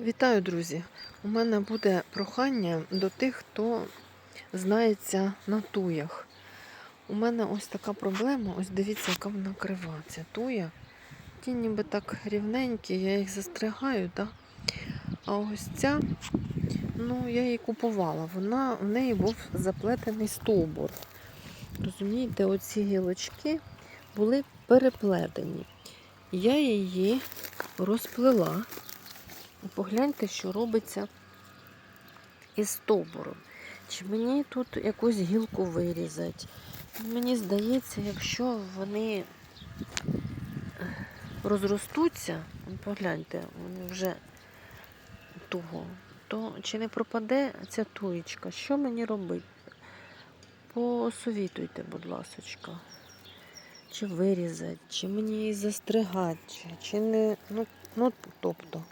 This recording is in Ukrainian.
Вітаю, друзі! У мене буде прохання до тих, хто знається на туях. У мене ось така проблема. Ось дивіться, яка вона крива. Ця туя. Ті ніби так рівненькі, я їх застригаю, так? А ось ця, ну, я її купувала. Вона, в неї був заплетений стовбур. Розумієте, оці гілочки були переплетені. Я її розплела. Погляньте, що робиться із стовбуром. Чи мені тут якусь гілку вирізати? Мені здається, якщо вони е, розростуться, погляньте, вони вже туго, то чи не пропаде ця туєчка? Що мені робити? Посовітуйте, будь ласочка. Чи вирізати, чи мені її застригати, чи не. Ну, ну, тобто.